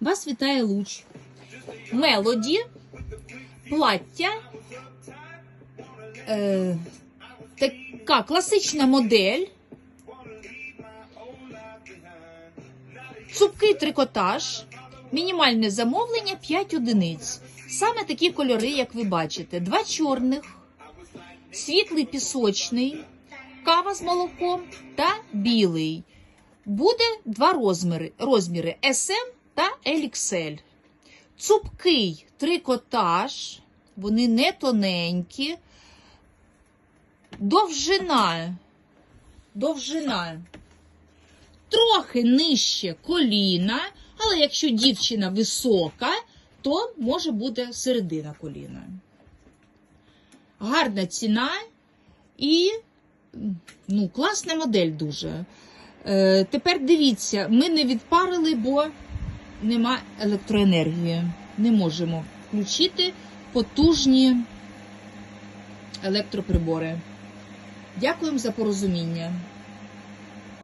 Вас вітає луч. Мелоді, плаття. Е, така класична модель. Цупкий трикотаж. Мінімальне замовлення 5 одиниць. Саме такі кольори, як ви бачите: два чорних, світлий пісочний, кава з молоком та білий. Буде два розміри, розміри SM та LXL. Цупкий трикотаж, вони не тоненькі. Довжина. Довжина. Трохи нижче коліна, але якщо дівчина висока, то може бути середина коліна. Гарна ціна і ну, класна модель дуже. Е, тепер дивіться, ми не відпарили, бо нема електроенергії. Не можемо включити потужні електроприбори. Дякуємо за порозуміння.